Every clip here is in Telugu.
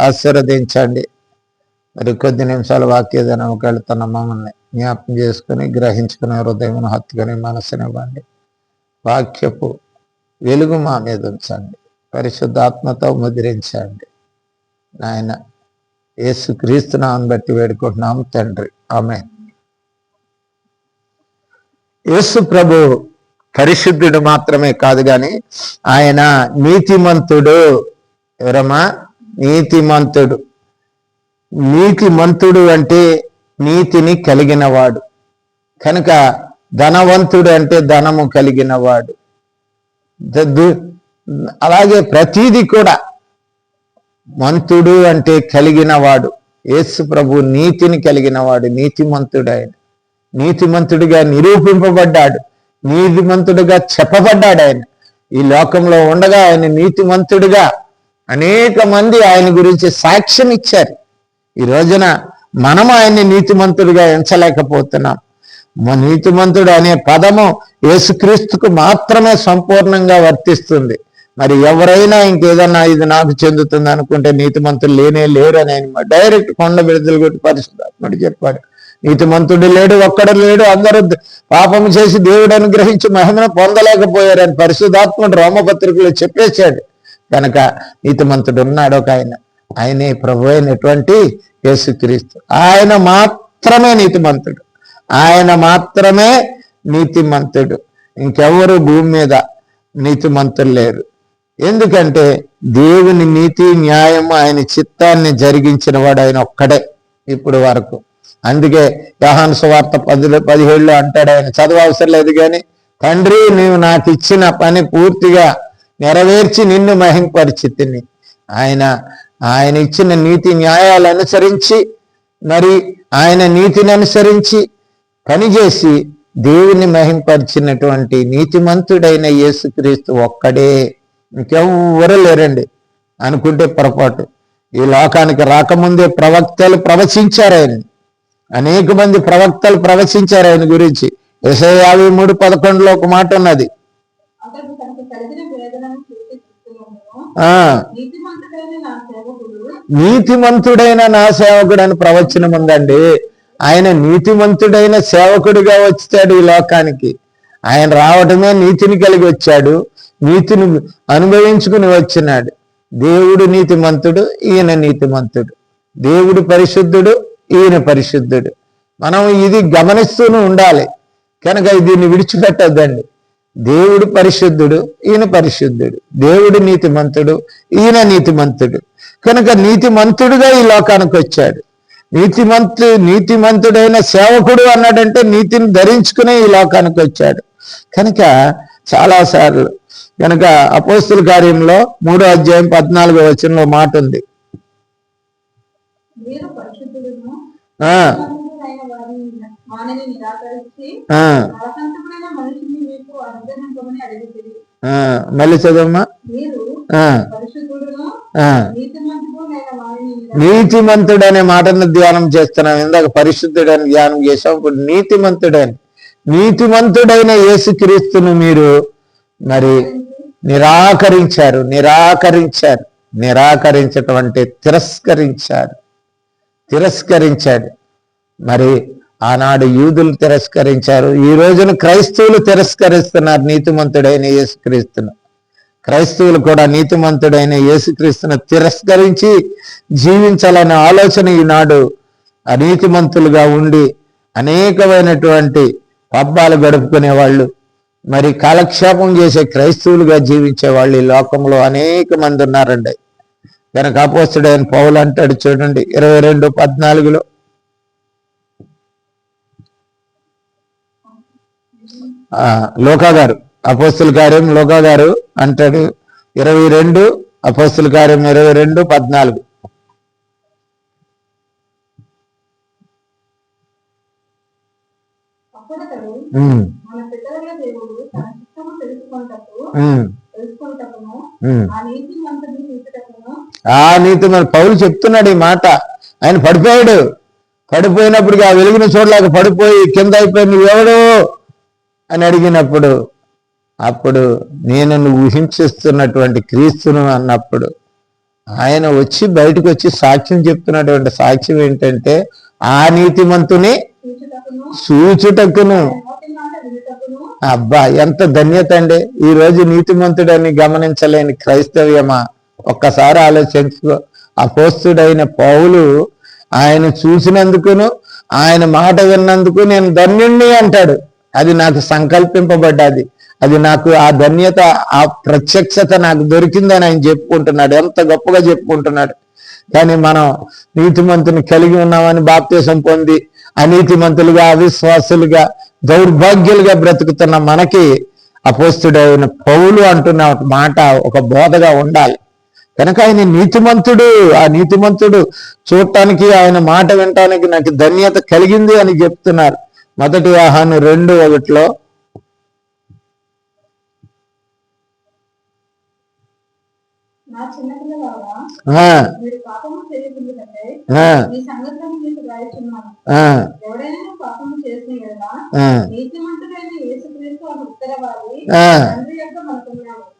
ఆశీర్వదించండి. మరి కొద్ది నిమిషాలు వాక్యదనంకి వెళ్తున్న మమ్మల్ని జ్ఞాపం చేసుకుని గ్రహించుకుని హృదయం హత్తుకుని మనసునివ్వండి వాక్యపు వెలుగు మా మీద ఉంచండి. పరిశుద్ధాత్మతో ముద్రించండి. నాయన యేసు క్రీస్తునామని బట్టి వేడుకుంటున్నాం తండ్రి. ఆమె యేసు ప్రభు పరిశుద్ధుడు మాత్రమే కాదు కానీ ఆయన నీతిమంతుడు. ఎవరమ్మా? నీతిమంతుడు. నీతిమంతుడు అంటే నీతిని కలిగినవాడు. కనుక ధనవంతుడు అంటే ధనము కలిగినవాడు. అలాగే ప్రతీది కూడా మంతుడు అంటే కలిగినవాడు. యేసు ప్రభు నీతిని కలిగినవాడు నీతిమంతుడు ఆయన. నీతిమంతుడిగా నిరూపింపబడ్డాడు నీతిమంతుడిగా చెప్పబడ్డాడు ఆయన. ఈ లోకంలో ఉండగా ఆయన నీతిమంతుడిగా అనేక మంది ఆయన గురించి సాక్ష్యం ఇచ్చారు. ఈ రోజున మనం ఆయన్ని నీతిమంతుడిగా ఎంచలేకపోతున్నాం. నీతిమంతుడు అనే పదము యేసుక్రీస్తుకు మాత్రమే సంపూర్ణంగా వర్తిస్తుంది. మరి ఎవరైనా ఇంకేదన్నా ఇది నాకు చెందుతుంది అనుకుంటే నీతిమంతులు లేనే లేరు అని ఆయన డైరెక్ట్ కొండ విడుదల కొట్టి పరిశుద్ధాత్ముడు చెప్పాడు. నీతిమంతుడు లేడు ఒక్కడు లేడు అందరూ పాపం చేసి దేవుడు అనుగ్రహించి మహిమను పొందలేకపోయారని పరిశుద్ధాత్ముడు రోమపత్రికలో చెప్పేశాడు. కనుక నీతిమంతుడు ఉన్నాడు ఒక ఆయన. ఆయనే ప్రభు అయినటువంటి యేసుక్రీస్తు. ఆయన మాత్రమే నీతిమంతుడు. ఆయన మాత్రమే నీతిమంతుడు. ఇంకెవరు భూమి మీద నీతిమంతులు లేరు. ఎందుకంటే దేవుని నీతి న్యాయం ఆయన చిత్తాన్ని జరిగించిన వాడు ఆయన ఒక్కడే ఇప్పుడు వరకు. అందుకే యోహాను సువార్త పదిలో పదిహేడులో అంటాడు ఆయన చదువు అవసరం లేదు కానీ తండ్రి నీవు నాకు ఇచ్చిన పని పూర్తిగా నెరవేర్చి నిన్ను మహింపరిచితిని. ఆయన ఆయన ఇచ్చిన నీతి న్యాయాలు అనుసరించి మరి ఆయన నీతిని అనుసరించి పనిచేసి దేవుని మహింపరిచినటువంటి నీతిమంతుడైన యేసుక్రీస్తు ఒక్కడే. ఇంకెవ్వరు లేరండి. అనుకుంటే పొరపాటు. ఈ లోకానికి రాకముందే ప్రవక్తలు ప్రవచించారు ఆయన. అనేక మంది ప్రవక్తలు ప్రవచించారు ఆయన గురించి. ఇరవై యాభై మూడు పదకొండులో ఒక మాట ఉన్నది. నీతిమంతుడైన నా సేవకుడు నా అని ప్రవచనం ఉందండి. ఆయన నీతిమంతుడైన సేవకుడిగా వచ్చాడు ఈ లోకానికి. ఆయన రావటమే నీతిని కలిగి వచ్చాడు. నీతిని అనుభవించుకుని వచ్చినాడు. దేవుడు నీతిమంతుడు ఈయన నీతిమంతుడు. దేవుడు పరిశుద్ధుడు ఈయన పరిశుద్ధుడు. మనం ఇది గమనిస్తూనే ఉండాలి. కనుక దీన్ని విడిచిపెట్టద్దండి. దేవుడు పరిశుద్ధుడు ఈయన పరిశుద్ధుడు. దేవుడు నీతిమంతుడు ఈయన నీతిమంతుడు. కనుక నీతిమంతుడుగా ఈ లోకానికి వచ్చాడు. నీతిమంతు నీతిమంతుడైన సేవకుడు అన్నాడంటే నీతిని ధరించుకునే ఈ లోకానికి వచ్చాడు. కనుక చాలాసార్లు కనుక అపోస్తుల కార్యంలో మూడో అధ్యాయం పద్నాలుగో వచనంలో మాట ఉంది. పరిశుద్ధుడును నిరాకరించి మనిషిని మీకు అనుగ్రహించమని మళ్ళీ చదవమ్మా. పరిశుద్ధుడును నీతిమంతుడు అనే మాటను ధ్యానం చేస్తున్నాం. ఇందాక పరిశుద్ధుడు అని ధ్యానం చేసాం ఇప్పుడు నీతిమంతుడని నీతిమంతుడైన యేసుక్రీస్తును మీరు మరి నిరాకరించారు. నిరాకరించారు. నిరాకరించటం అంటే తిరస్కరించారు. తిరస్కరించాడు మరి ఆనాడు యూదులు తిరస్కరించారు. ఈ రోజున క్రైస్తవులు తిరస్కరిస్తున్నారు నీతిమంతుడైన యేసుక్రీస్తును. క్రైస్తవులు కూడా నీతిమంతుడైన యేసుక్రీస్తును తిరస్కరించి జీవించాలనే ఆలోచన ఈనాడు అనీతిమంతులుగా ఉండి అనేకమైనటువంటి పబ్బాలు గడుపుకునే వాళ్ళు మరి కాలక్షేపం చేసే క్రైస్తవులుగా జీవించే వాళ్ళు ఈ లోకంలో అనేక మంది ఉన్నారండి. కనుక అపోస్తుడైన పౌలు అంటాడు చూడండి ఇరవై రెండు పద్నాలుగులో లోకా గారు అపోస్తుల కార్యం లోకా గారు అంటాడు. ఇరవై రెండు అపోస్తుల కార్యం ఇరవై రెండు పద్నాలుగు. మన. ఆ నీతి మరి పౌలు చెప్తున్నాడు ఈ మాట. ఆయన పడిపోయాడు. పడిపోయినప్పటికీ ఆ వెలుగును చూడలేక పడిపోయి కింద అయిపోయి నువ్వెవడు? అని అడిగినప్పుడు అప్పుడు నేను ఊహించిస్తున్నటువంటి క్రీస్తును అన్నప్పుడు ఆయన వచ్చి బయటకు వచ్చి సాక్ష్యం చెప్తున్నటువంటి సాక్ష్యం ఏంటంటే ఆ నీతిమంతుని సూచుటకును. అబ్బా ఎంత ధన్యత అండి. ఈ రోజు నీతిమంతుడని గమనించలేని క్రైస్తవ్యమా? ఒక్కసారి ఆలోచించుకో. అపోస్తుడైన పౌలు ఆయన చూసినందుకును ఆయన మాట విన్నందుకు నేను ధన్యుణ్ణి అంటాడు. అది నాకు సంకల్పింపబడ్డది. అది నాకు ఆ ధన్యత ఆ ప్రత్యక్షత నాకు దొరికిందని ఆయన చెప్పుకుంటున్నాడు. ఎంత గొప్పగా చెప్పుకుంటున్నాడు. కానీ మనం నీతిమంతుని కలిగి ఉన్నామని బాప్తీసం పొంది అనీతిమంతులుగా అవిశ్వాసులుగా దౌర్భాగ్యులుగా బ్రతుకుతున్న మనకి అపోస్తుడైన పౌలు అంటున్న మాట ఒక బోధగా ఉండాలి. కనుక ఆయన నీతిమంతుడు ఆ నీతిమంతుడు చూడటానికి ఆయన మాట వినటానికి నాకు ధన్యత కలిగింది అని చెప్తున్నారు. మొదటి ఆహాను రెండు ఒకటిలో.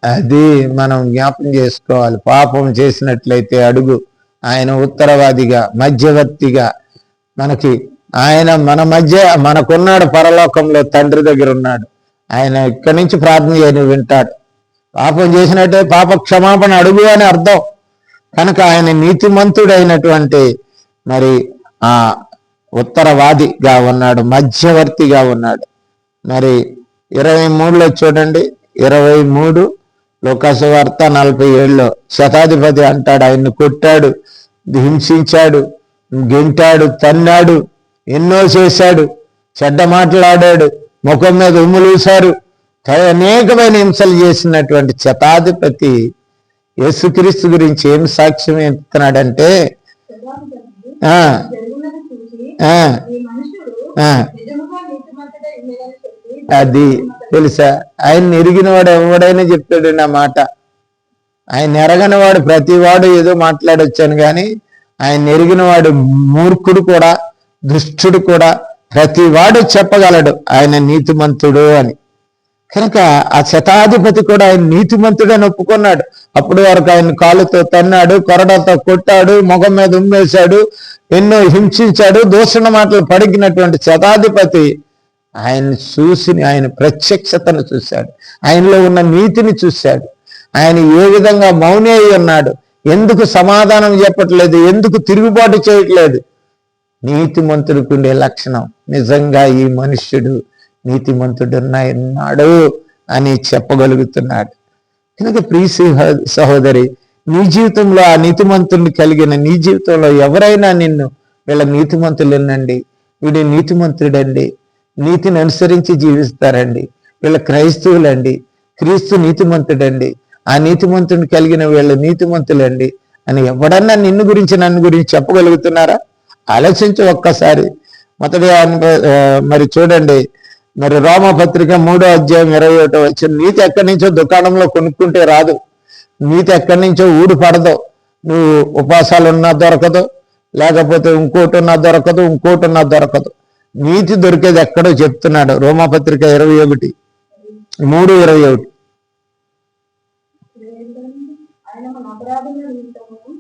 అది మనం జ్ఞాపం చేసుకోవాలి. పాపం చేసినట్లయితే అడుగు. ఆయన ఉత్తరవాదిగా మధ్యవర్తిగా మనకి ఆయన మన మధ్య మనకున్నాడు పరలోకంలో తండ్రి దగ్గర ఉన్నాడు. ఆయన ఇక్కడి నుంచి ప్రార్థన చేయని వింటాడు. పాపం చేసినట్టే పాప క్షమాపణ అడుగు అని అర్థం. కనుక ఆయన నీతిమంతుడైనటువంటి మరి ఆ ఉత్తరవాదిగా ఉన్నాడు మధ్యవర్తిగా ఉన్నాడు. మరి ఇరవై మూడులో చూడండి ఇరవై మూడు లోకాసు వార్త నలభై ఏడులో శతాధిపతి అంటాడు ఆయన్ని కొట్టాడు హింసించాడు గెంటాడు తన్నాడు. ఎన్నో చేశాడు చెడ్డ మాట్లాడాడు ముఖం మీద ఉమ్ములూశారు అనేకమైన హింసలు చేసినటువంటి శతాధిపతి యేసుక్రీస్తు గురించి ఏం సాక్ష్యం ఇస్తున్నాడంటే ఆ అది తెలుసా? ఆయన ఎరిగినవాడు ఎవడైనా చెప్తాడు నా మాట. ఆయన ఎరగనివాడు ప్రతివాడు ఏదో మాట్లాడొచ్చాను కానీ ఆయన ఎరిగినవాడు మూర్ఖుడు కూడా దుష్టుడు కూడా ప్రతి వాడు చెప్పగలడు ఆయన నీతిమంతుడు అని. కనుక ఆ శతాధిపతి కూడా ఆయన నీతిమంతుడని ఒప్పుకున్నాడు. అప్పుడు వరకు ఆయన కాలుతో తన్నాడు కొరడతో కొట్టాడు ముఖం మీద ఉమ్మేశాడు ఎన్నో హింసించాడు దూషణ మాటలు పడిగినటువంటి శతాధిపతి ఆయన చూసి ఆయన ప్రత్యక్షతను చూశాడు. ఆయనలో ఉన్న నీతిని చూశాడు. ఆయన ఏ విధంగా మౌని అయి ఉన్నాడు? ఎందుకు సమాధానం చెప్పట్లేదు? ఎందుకు తిరుగుబాటు చేయట్లేదు? నీతిమంతుడికి ఉండే లక్షణం. నిజంగా ఈ మనుష్యుడు నీతిమంతుడు అని చెప్పగలుగుతున్నాడు. కనుక ప్రియ సహోదరి నీ జీవితంలో ఆ నీతిమంతుడిని కలిగిన నీ జీవితంలో ఎవరైనా నిన్ను వీళ్ళ నీతిమంతులు వీడి వీడు నీతిమంతుడండి నీతిని అనుసరించి జీవిస్తారండి. వీళ్ళ క్రైస్తవులండి క్రీస్తు నీతిమంతుడండి ఆ నీతిమంతుడిని కలిగిన వీళ్ళ నీతిమంతులండి అని ఎవడన్నా నిన్ను గురించి నన్ను గురించి చెప్పగలుగుతున్నారా? ఆలోచించి ఒక్కసారి. మొదటి మరి చూడండి. మరి రోమపత్రిక మూడో అధ్యాయం ఇరవై ఒకటో వచ్చిన నీతి ఎక్కడి నుంచో దుకాణంలో కొనుక్కుంటే రాదు. నీతి ఎక్కడి నుంచో ఊడి పడదు. నువ్వు ఉపాసాలు ఉన్నా దొరకదు. లేకపోతే ఇంకోటి ఉన్నా దొరకదు ఇంకోటి ఉన్నా దొరకదు. నీతి దొరికేది ఎక్కడో చెప్తున్నాడు రోమపత్రిక ఇరవై ఒకటి. మూడు ఇరవై ఒకటి.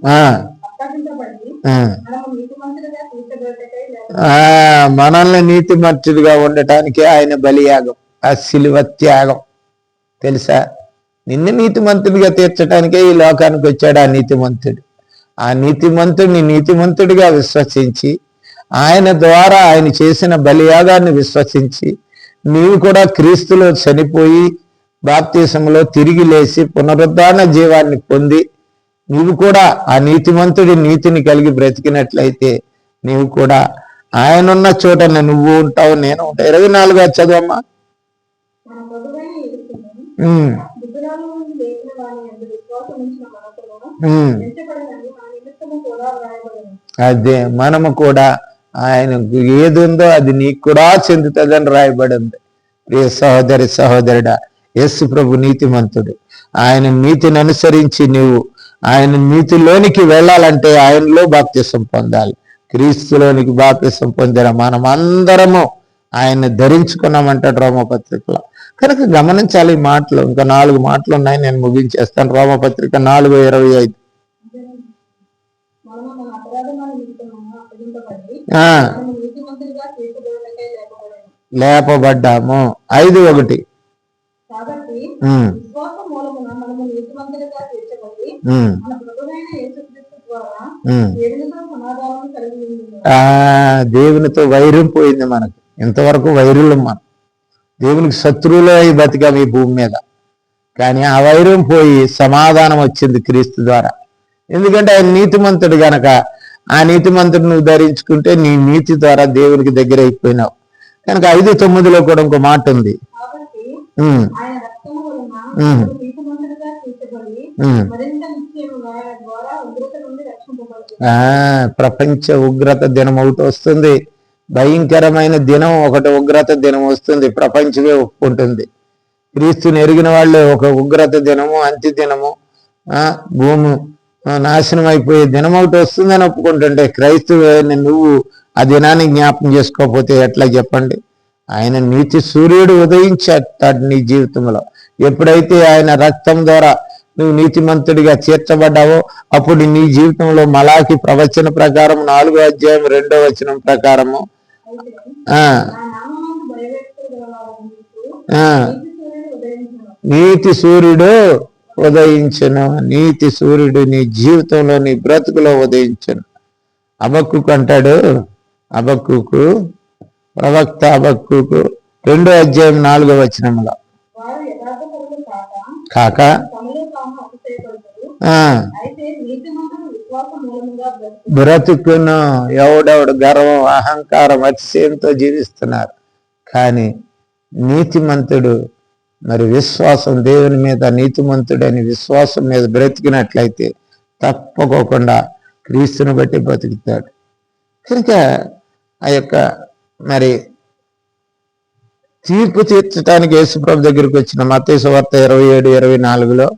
ఆ, మనల్ని నీతిమంతుడిగా ఉండటానికి ఆయన బలియాగం ఆ శిలువ త్యాగం. తెలుసా? నిన్ను నీతిమంతుడిగా తీర్చడానికే ఈ లోకానికి వచ్చాడు ఆ నీతిమంతుడు. ఆ నీతిమంతుడిని నీతిమంతుడిగా విశ్వసించి ఆయన ద్వారా ఆయన చేసిన బలియాగాన్ని విశ్వసించి నీవు కూడా క్రీస్తులో చనిపోయి బాప్తీసంలో తిరిగి లేచి పునరుద్ధాన జీవాన్ని పొంది నీవు కూడా ఆ నీతిమంతుడి నీతిని కలిగి బ్రతికినట్లయితే నీవు కూడా ఆయనున్న చోట నువ్వు ఉంటావు నేను ఉంటా. ఇరవై నాలుగు చదవమ్మా. అదే మనము కూడా ఆయనకు ఏది ఉందో అది నీకు కూడా చెందుతుందని రాయబడి ఉంది ప్రియ సహోదరి సహోదరుడా యేసు ప్రభు నీతిమంతుడు. ఆయన నీతిని అనుసరించి నీవు ఆయన నీతిలోనికి వెళ్ళాలంటే ఆయనలో బాప్తిసం పొందాలి. క్రీస్తులోనికి బాప్తిసం పొందిన మనం అందరము ఆయన ధరించుకున్నామంటాడు రోమపత్రికలో. కనుక గమనించాలి ఈ మాటలు. ఇంకా నాలుగు మాటలు ఉన్నాయి నేను ముగించేస్తాను. రోమపత్రిక నాలుగు ఇరవై ఐదు. లేపబడ్డాము. ఐదు ఒకటి. కాబట్టి ఉమ్, విశ్వాస మూలమున మనము నీతిమంతులుగా తీర్చబడి ఉమ్, మన ప్రభువైన యేసుక్రీస్తు ద్వారా ఉమ్. దేవునితో సమాధానం కలిగి ఉంది ఆ దేవునితో వైరం పోయింది మనకు. ఇంతవరకు వైరులం మనం. దేవునికి శత్రువులో అయి బతికాం ఈ భూమి మీద. కానీ ఆ వైరం పోయి సమాధానం వచ్చింది క్రీస్తు ద్వారా. ఎందుకంటే ఆయన నీతిమంతుడు గనక ఆ నీతిమంతుడు నువ్వు ధరించుకుంటే నీ నీతి ద్వారా దేవునికి దగ్గర అయిపోయినావు కనుక ఐదు తొమ్మిదిలో కూడా ఇంకో మాట ఉంది. ఆయన రక్తము వలన ఉమ్. మనము నీతిమంతులుగా తీర్చబడి ఉమ్. మరింత నిశ్చయముగా ఆయన ద్వారా ఉగ్రత నుండి రక్షింపబడుతుంది. ఆ ప్రపంచ ఉగ్రత దినం ఒకటి వస్తుంది. భయంకరమైన దినం ఒకటి ఉగ్రత దినం వస్తుంది. ప్రపంచమే ఒప్పుకుంటుంది. క్రీస్తుని ఎరిగిన వాళ్ళే ఒక ఉగ్రత దినము అంత్య దినము ఆ భూమి నాశనం అయిపోయే దినం ఒకటి వస్తుందని ఒప్పుకుంటుంటే క్రైస్తవుని నువ్వు ఆ దినాన్ని జ్ఞాపకం చేసుకోకపోతే ఎట్లా చెప్పండి? ఆయన నీతి సూర్యుడు ఉదయించాడు నీ జీవితంలో. ఎప్పుడైతే ఆయన రక్తం ద్వారా నువ్వు నీతిమంతుడిగా చేర్చబడ్డావో అప్పుడు నీ జీవితంలో మలాకి ప్రవచన ప్రకారం నాలుగో అధ్యాయం రెండో వచనం ప్రకారము. ఆ. నీతి సూర్యుడు ఉదయించును ఉదయించను. నీతి సూర్యుడు నీ జీవితంలో నీ బ్రతుకులో ఉదయించను. అబక్కుకు అంటాడు అబక్కుకు ప్రవక్త అబక్కుకు రెండో అధ్యాయం నాలుగో వచనంలో కాక బ్రతుకును. ఎవడెవడు గర్వం అహంకారం అతిశయంతో జీవిస్తున్నారు. కానీ నీతిమంతుడు మరి విశ్వాసం దేవుని మీద నీతిమంతుడని విశ్వాసం మీద బ్రతికినట్లయితే తప్పకోకుండా క్రీస్తుని బట్టి బతుకుతాడు కనుక ఆ యొక్క మరి తీర్పు తీర్చడానికి యేసుప్రభు దగ్గరికి వచ్చిన మతేసు వార్త ఇరవై ఏడు ఇరవై నాలుగులో.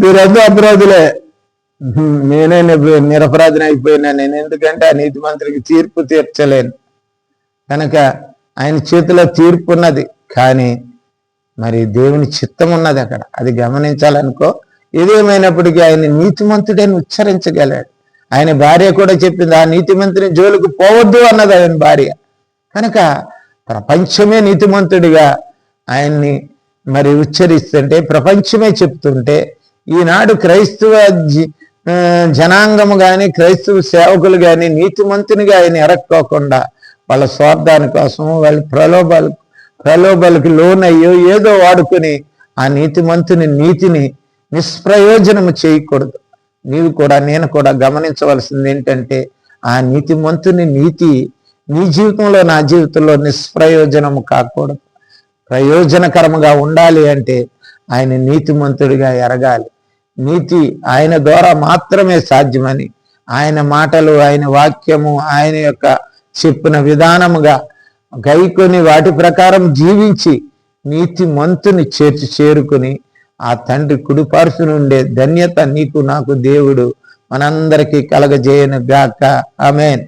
మీరందరూ అపరాధులే నేనే నిర- నిరపరాధిని అయిపోయినా నేను. ఎందుకంటే ఆ నీతి మంత్రికి తీర్పు తీర్చలేను. కనుక ఆయన చేతిలో తీర్పు ఉన్నది కానీ మరి దేవుని చిత్తం ఉన్నది అక్కడ. అది గమనించాలనుకో ఏదేమైనప్పటికీ ఆయన నీతిమంతుడని ఉచ్చరించగలాడు. ఆయన భార్య కూడా చెప్పింది ఆ నీతిమంతుని జోలికి పోవద్దు అన్నది ఆయన భార్య. కనుక ప్రపంచమే నీతిమంతుడిగా ఆయన్ని మరి ఉచ్చరిస్తుంటే ప్రపంచమే చెప్తుంటే ఈనాడు క్రైస్తవ జనాంగము కానీ క్రైస్తవ సేవకులు కానీ నీతిమంతునిగా ఆయన ఎరక్కోకుండా వాళ్ళ స్వార్థాని కోసం వాళ్ళ ప్రలోభాలు ప్రలోభాలకు లోనయ్యో ఏదో వాడుకొని ఆ నీతిమంతుని నీతిని నిష్ప్రయోజనము చేయకూడదు. నీవు కూడా నేను కూడా గమనించవలసింది ఏంటంటే ఆ నీతిమంతుని నీతి నీ జీవితంలో నా జీవితంలో నిష్ప్రయోజనము కాకూడదు. ప్రయోజనకరముగా ఉండాలి అంటే ఆయన నీతిమంతుడిగా ఎరగాలి. నీతి ఆయన ద్వారా మాత్రమే సాధ్యమని ఆయన మాటలు ఆయన వాక్యము ఆయన యొక్క చెప్పిన విధానముగా గైకొని వాటి ప్రకారం జీవించి నీతి మంతుని చేర్చి చేరుకుని ఆ తండ్రి కుడిపార్సు నుండే ధన్యత నీకు నాకు దేవుడు మనందరికీ కలగజేయను గాక ఆమెన్.